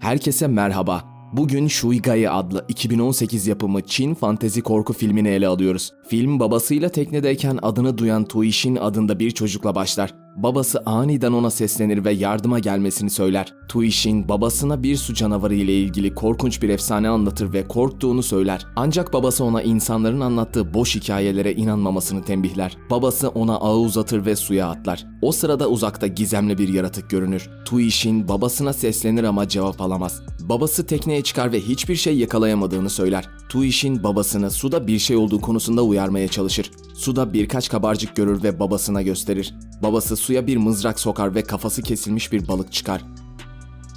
Herkese merhaba. Bugün Shuigai adlı 2018 yapımı Çin fantezi korku filmini ele alıyoruz. Film babasıyla teknedeyken adını duyan Tuishin adında bir çocukla başlar. Babası aniden ona seslenir ve yardıma gelmesini söyler. Tuishin babasına bir su canavarı ile ilgili korkunç bir efsane anlatır ve korktuğunu söyler. Ancak babası ona insanların anlattığı boş hikayelere inanmamasını tembihler. Babası ona ağı uzatır ve suya atlar. O sırada uzakta gizemli bir yaratık görünür. Tuishin babasına seslenir ama cevap alamaz. Babası tekneye çıkar ve hiçbir şey yakalayamadığını söyler. Tuishin babasını suda bir şey olduğu konusunda uyarmaya çalışır. Suda birkaç kabarcık görür ve babasına gösterir. Babası suya bir mızrak sokar ve kafası kesilmiş bir balık çıkar.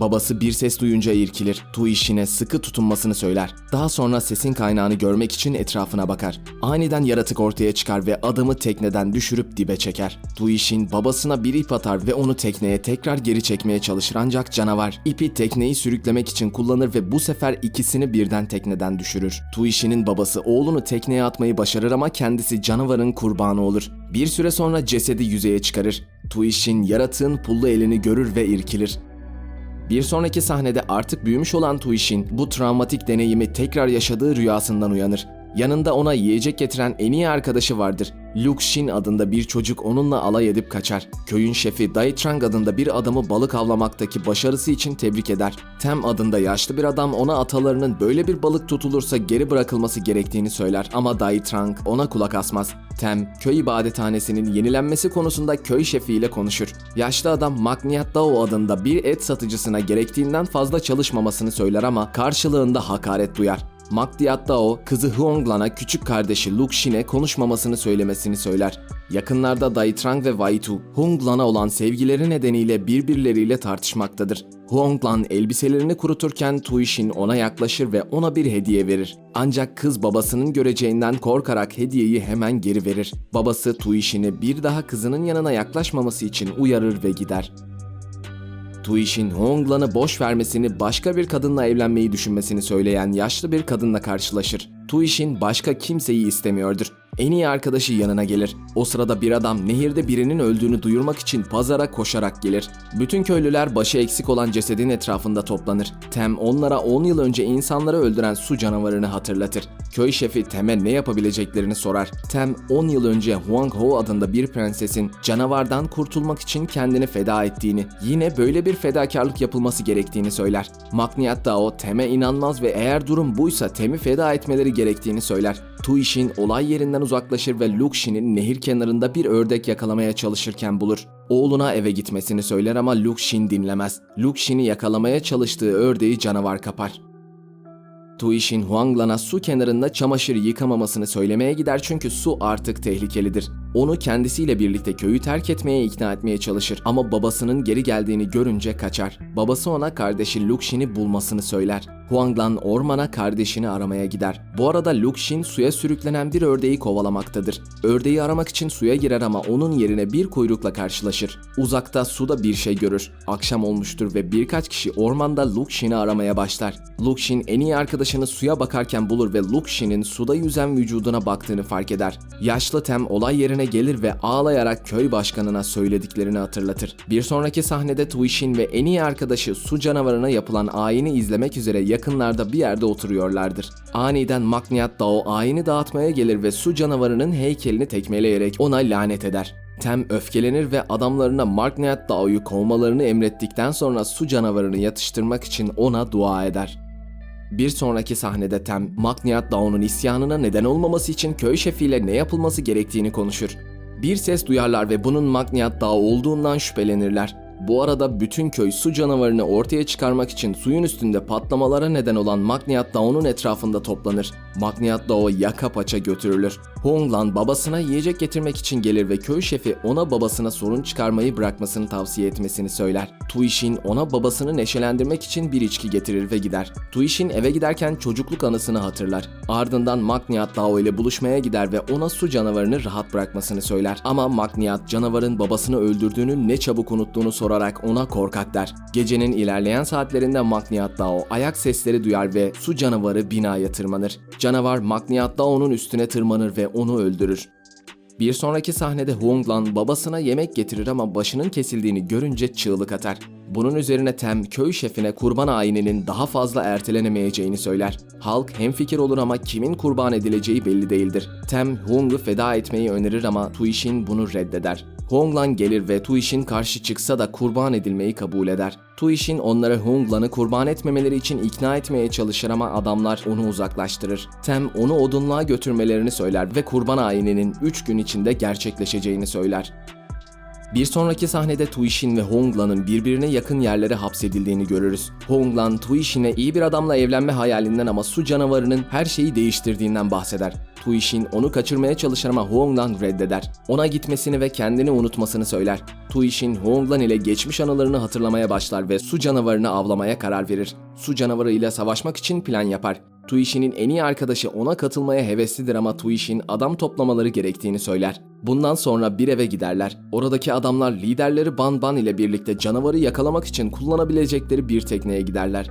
Babası bir ses duyunca irkilir. Tuishin'e sıkı tutunmasını söyler. Daha sonra sesin kaynağını görmek için etrafına bakar. Aniden yaratık ortaya çıkar ve adamı tekneden düşürüp dibe çeker. Tuishin babasına bir ip atar ve onu tekneye tekrar geri çekmeye çalışır ancak canavar ipi tekneyi sürüklemek için kullanır ve bu sefer ikisini birden tekneden düşürür. Tuishin'in babası oğlunu tekneye atmayı başarır ama kendisi canavarın kurbanı olur. Bir süre sonra cesedi yüzeye çıkarır. Tuishin yaratığın pullu elini görür ve irkilir. Bir sonraki sahnede artık büyümüş olan Tuishin bu travmatik deneyimi tekrar yaşadığı rüyasından uyanır. Yanında ona yiyecek getiren en iyi arkadaşı vardır. Luke Shin adında bir çocuk onunla alay edip kaçar. Köyün şefi Dai Trang adında bir adamı balık avlamaktaki başarısı için tebrik eder. Tem adında yaşlı bir adam ona atalarının böyle bir balık tutulursa geri bırakılması gerektiğini söyler ama Dai Trang ona kulak asmaz. Tem, köy ibadethanesinin yenilenmesi konusunda köy şefiyle konuşur. Yaşlı adam Magniat Dao adında bir et satıcısına gerektiğinden fazla çalışmamasını söyler ama karşılığında hakaret duyar. Magdiat Dao, kızı Huonglan'a küçük kardeşi Luke Shin'e konuşmamasını söylemesini söyler. Yakınlarda Dai Trang ve Wai Tu, Huonglan'a olan sevgileri nedeniyle birbirleriyle tartışmaktadır. Huonglan elbiselerini kuruturken Tuishin ona yaklaşır ve ona bir hediye verir. Ancak kız babasının göreceğinden korkarak hediyeyi hemen geri verir. Babası Tuishin'i bir daha kızının yanına yaklaşmaması için uyarır ve gider. Tuishin Honglan'ı boş vermesini başka bir kadınla evlenmeyi düşünmesini söyleyen yaşlı bir kadınla karşılaşır. Tuishin başka kimseyi istemiyordur. En iyi arkadaşı yanına gelir. O sırada bir adam nehirde birinin öldüğünü duyurmak için pazara koşarak gelir. Bütün köylüler başı eksik olan cesedin etrafında toplanır. Tem onlara 10 yıl önce insanları öldüren su canavarını hatırlatır. Köy şefi Tem'e ne yapabileceklerini sorar. Tem 10 yıl önce Huang Ho adında bir prensesin canavardan kurtulmak için kendini feda ettiğini, yine böyle bir fedakarlık yapılması gerektiğini söyler. Magniat Dao Tem'e inanmaz ve eğer durum buysa Tem'i feda etmeleri gerektiğini söyler. Tuishin olay yerinden uzaklaşır ve Luke Shin'in nehir kenarında bir ördek yakalamaya çalışırken bulur. Oğluna eve gitmesini söyler ama Luke Shin dinlemez. Luke Shin'i yakalamaya çalıştığı ördeği canavar kapar. Tuishin Huanglan'a su kenarında çamaşır yıkamamasını söylemeye gider çünkü su artık tehlikelidir. Onu kendisiyle birlikte köyü terk etmeye ikna etmeye çalışır ama babasının geri geldiğini görünce kaçar. Babası ona kardeşi Luxin'i bulmasını söyler. Huanglan ormana kardeşini aramaya gider. Bu arada Luxin suya sürüklenen bir ördeği kovalamaktadır. Ördeği aramak için suya girer ama onun yerine bir kuyrukla karşılaşır. Uzakta suda bir şey görür. Akşam olmuştur ve birkaç kişi ormanda Luxin'i aramaya başlar. Luxin en iyi arkadaşını suya bakarken bulur ve Luxin'in suda yüzen vücuduna baktığını fark eder. Yaşlı Tem olay yerine gelir ve ağlayarak köy başkanına söylediklerini hatırlatır. Bir sonraki sahnede Tuishin ve en iyi arkadaşı su canavarına yapılan ayini izlemek üzere yakınlarda bir yerde oturuyorlardır. Aniden Magniat Dao ayini dağıtmaya gelir ve su canavarının heykelini tekmeleyerek ona lanet eder. Tem öfkelenir ve adamlarına Magniat Dao'yu kovmalarını emrettikten sonra su canavarını yatıştırmak için ona dua eder. Bir sonraki sahnede Tem, Magniat Dao'nun isyanına neden olmaması için köy şefiyle ne yapılması gerektiğini konuşur. Bir ses duyarlar ve bunun Magniat Dao olduğundan şüphelenirler. Bu arada bütün köy su canavarını ortaya çıkarmak için suyun üstünde patlamalara neden olan Magniat Dao'nun etrafında toplanır. Magniat Dao yaka paça götürülür. Honglan babasına yiyecek getirmek için gelir ve köy şefi ona babasına sorun çıkarmayı bırakmasını tavsiye etmesini söyler. Tuishin ona babasını neşelendirmek için bir içki getirir ve gider. Tuishin eve giderken çocukluk anısını hatırlar. Ardından Magniat Dao ile buluşmaya gider ve ona su canavarını rahat bırakmasını söyler. Ama Magniat canavarın babasını öldürdüğünü ne çabuk unuttuğunu sorarak ona korkak der. Gecenin ilerleyen saatlerinde Magniat Dao ayak sesleri duyar ve su canavarı binaya tırmanır. Canavar Magniat Dao'nun üstüne tırmanır ve onu öldürür. Bir sonraki sahnede Honglan babasına yemek getirir ama başının kesildiğini görünce çığlık atar. Bunun üzerine Tem köy şefine kurban ayininin daha fazla ertelenemeyeceğini söyler. Halk hemfikir olur ama kimin kurban edileceği belli değildir. Tem Hong'u feda etmeyi önerir ama Tuishin bunu reddeder. Honglan gelir ve Tuishin karşı çıksa da kurban edilmeyi kabul eder. Tuishin onları Honglan'ı kurban etmemeleri için ikna etmeye çalışır ama adamlar onu uzaklaştırır. Tem onu odunluğa götürmelerini söyler ve kurban ayininin 3 gün içinde gerçekleşeceğini söyler. Bir sonraki sahnede Tuishin ve Honglan'ın birbirine yakın yerlere hapsedildiğini görürüz. Honglan, Tuishin'e iyi bir adamla evlenme hayalinden ama su canavarının her şeyi değiştirdiğinden bahseder. Tuishin onu kaçırmaya çalışır ama Honglan reddeder. Ona gitmesini ve kendini unutmasını söyler. Tuishin, Honglan ile geçmiş anılarını hatırlamaya başlar ve su canavarını avlamaya karar verir. Su canavarı ile savaşmak için plan yapar. Tuishin'in en iyi arkadaşı ona katılmaya heveslidir ama Tuishin adam toplamaları gerektiğini söyler. Bundan sonra bir eve giderler. Oradaki adamlar liderleri Ban Ban ile birlikte canavarı yakalamak için kullanabilecekleri bir tekneye giderler.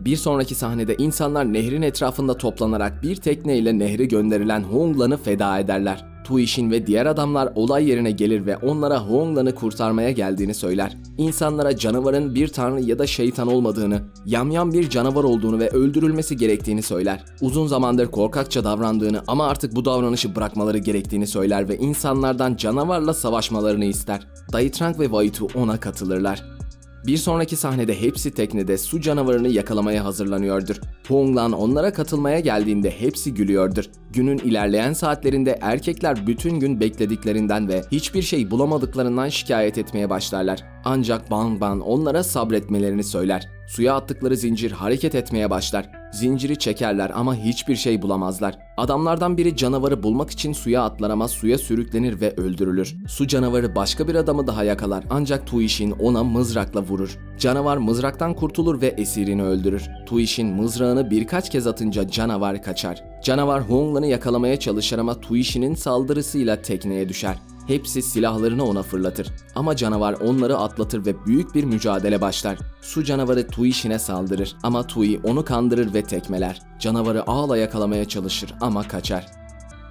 Bir sonraki sahnede insanlar nehrin etrafında toplanarak bir tekneyle nehre gönderilen Honglan'ı feda ederler. Tuishin ve diğer adamlar olay yerine gelir ve onlara Honglan'ı kurtarmaya geldiğini söyler. İnsanlara canavarın bir tanrı ya da şeytan olmadığını, yamyam bir canavar olduğunu ve öldürülmesi gerektiğini söyler. Uzun zamandır korkakça davrandığını ama artık bu davranışı bırakmaları gerektiğini söyler ve insanlardan canavarla savaşmalarını ister. Dayı Trank ve Waitu ona katılırlar. Bir sonraki sahnede hepsi teknede su canavarını yakalamaya hazırlanıyordur. Honglan onlara katılmaya geldiğinde hepsi gülüyordur. Günün ilerleyen saatlerinde erkekler bütün gün beklediklerinden ve hiçbir şey bulamadıklarından şikayet etmeye başlarlar. Ancak Ban Ban onlara sabretmelerini söyler. Suya attıkları zincir hareket etmeye başlar. Zinciri çekerler ama hiçbir şey bulamazlar. Adamlardan biri canavarı bulmak için suya atlar ama suya sürüklenir ve öldürülür. Su canavarı başka bir adamı daha yakalar ancak Tuishin ona mızrakla vurur. Canavar mızraktan kurtulur ve esirini öldürür. Tuishin mızrağını birkaç kez atınca canavar kaçar. Canavar Honglan'ı yakalamaya çalışır ama Tuishin'in saldırısıyla tekneye düşer. Hepsi silahlarını ona fırlatır. Ama canavar onları atlatır ve büyük bir mücadele başlar. Su canavarı Tuishin'e saldırır ama Tui onu kandırır ve tekmeler. Canavarı ağla yakalamaya çalışır ama kaçar.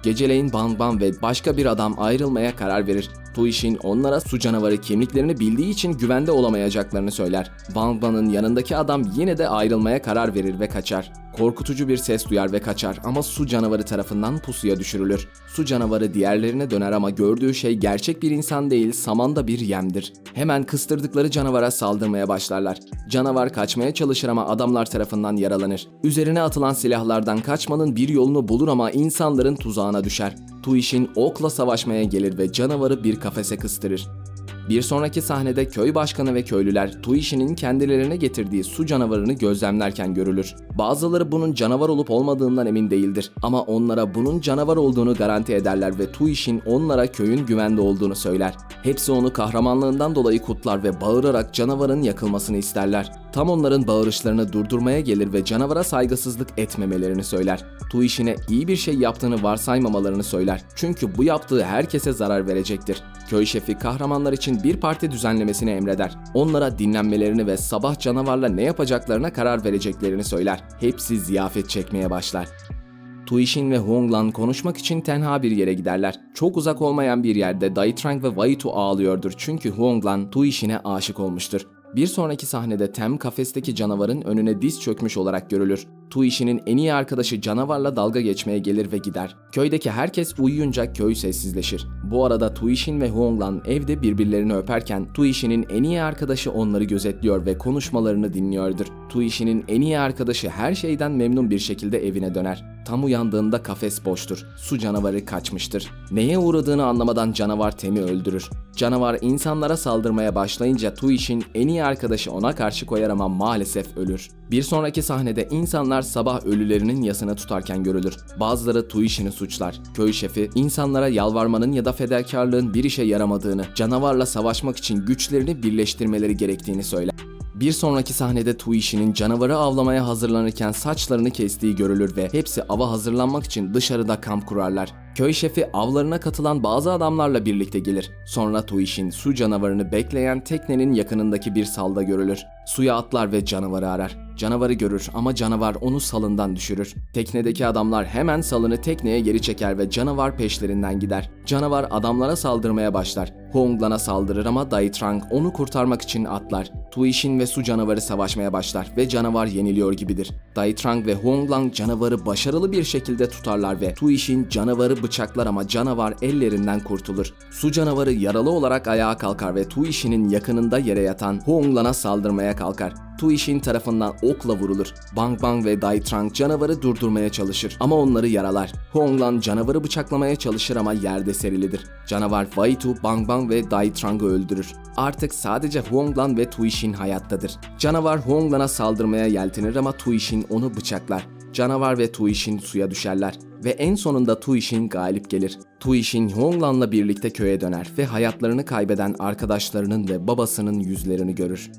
Geceleyin Ban Ban ve başka bir adam ayrılmaya karar verir. Tuishin onlara su canavarı kimliklerini bildiği için güvende olamayacaklarını söyler. Ban Ban'ın yanındaki adam yine de ayrılmaya karar verir ve kaçar. Korkutucu bir ses duyar ve kaçar ama su canavarı tarafından pusuya düşürülür. Su canavarı diğerlerine döner ama gördüğü şey gerçek bir insan değil, samanda bir yemdir. Hemen kıstırdıkları canavara saldırmaya başlarlar. Canavar kaçmaya çalışır ama adamlar tarafından yaralanır. Üzerine atılan silahlardan kaçmanın bir yolunu bulur ama insanların tuzağına düşer. Tuishin okla savaşmaya gelir ve canavarı bir kafese kıstırır. Bir sonraki sahnede köy başkanı ve köylüler Tuishin'in kendilerine getirdiği su canavarını gözlemlerken görülür. Bazıları bunun canavar olup olmadığından emin değildir ama onlara bunun canavar olduğunu garanti ederler ve Tuishin onlara köyün güvende olduğunu söyler. Hepsi onu kahramanlığından dolayı kutlar ve bağırarak canavarın yakılmasını isterler. Tam onların bağırışlarını durdurmaya gelir ve canavara saygısızlık etmemelerini söyler. Tuishin'e iyi bir şey yaptığını varsaymamalarını söyler. Çünkü bu yaptığı herkese zarar verecektir. Köy şefi kahramanlar için bir parti düzenlemesini emreder. Onlara dinlenmelerini ve sabah canavarla ne yapacaklarına karar vereceklerini söyler. Hepsi ziyafet çekmeye başlar. Tuishin ve Honglan konuşmak için tenha bir yere giderler. Çok uzak olmayan bir yerde Dai Trang ve Waitu ağlıyordur çünkü Honglan Tuishin'e aşık olmuştur. Bir sonraki sahnede Tem kafesteki canavarın önüne diz çökmüş olarak görülür. Tuishin'in en iyi arkadaşı canavarla dalga geçmeye gelir ve gider. Köydeki herkes uyuyunca köy sessizleşir. Bu arada Tuishin ve Honglan evde birbirlerini öperken Tuishin'in en iyi arkadaşı onları gözetliyor ve konuşmalarını dinliyordur. Tuishin'in en iyi arkadaşı her şeyden memnun bir şekilde evine döner. Tam uyandığında kafes boştur. Su canavarı kaçmıştır. Neye uğradığını anlamadan canavar Tem'i öldürür. Canavar insanlara saldırmaya başlayınca Tuishin en iyi arkadaşı ona karşı koyar ama maalesef ölür. Bir sonraki sahnede insanlar sabah ölülerinin yasını tutarken görülür. Bazıları Tuishin'i suçlar. Köy şefi insanlara yalvarmanın ya da fedakarlığın bir işe yaramadığını, canavarla savaşmak için güçlerini birleştirmeleri gerektiğini söyler. Bir sonraki sahnede Tuishi'nin canavarı avlamaya hazırlanırken saçlarını kestiği görülür ve hepsi ava hazırlanmak için dışarıda kamp kurarlar. Köy şefi avlarına katılan bazı adamlarla birlikte gelir. Sonra Tuishin su canavarını bekleyen teknenin yakınındaki bir salda görülür. Suya atlar ve canavarı arar. Canavarı görür ama canavar onu salından düşürür. Teknedeki adamlar hemen salını tekneye geri çeker ve canavar peşlerinden gider. Canavar adamlara saldırmaya başlar. Honglan'a saldırır ama Dai Trang onu kurtarmak için atlar. Tuishin ve su canavarı savaşmaya başlar ve canavar yeniliyor gibidir. Dai Trang ve Honglang canavarı başarılı bir şekilde tutarlar ve Tuishin canavarı bıçaklar ama canavar ellerinden kurtulur. Su canavarı yaralı olarak ayağa kalkar ve Tuishin'in yakınında yere yatan Honglan'a saldırmaya kalkar. Tuishin tarafından okla vurulur. Bang Bang ve Dai Trang canavarı durdurmaya çalışır ama onları yaralar. Honglan canavarı bıçaklamaya çalışır ama yerde serilidir. Canavar Waitu, Bang Bang ve Dai Trang'ı öldürür. Artık sadece Honglan ve Tuishin hayattadır. Canavar Honglan'a saldırmaya yeltenir ama Tuishin onu bıçaklar. Canavar ve Tuishin suya düşerler ve en sonunda Tuishin galip gelir. Tuishin Honglan'la birlikte köye döner ve hayatlarını kaybeden arkadaşlarının ve babasının yüzlerini görür.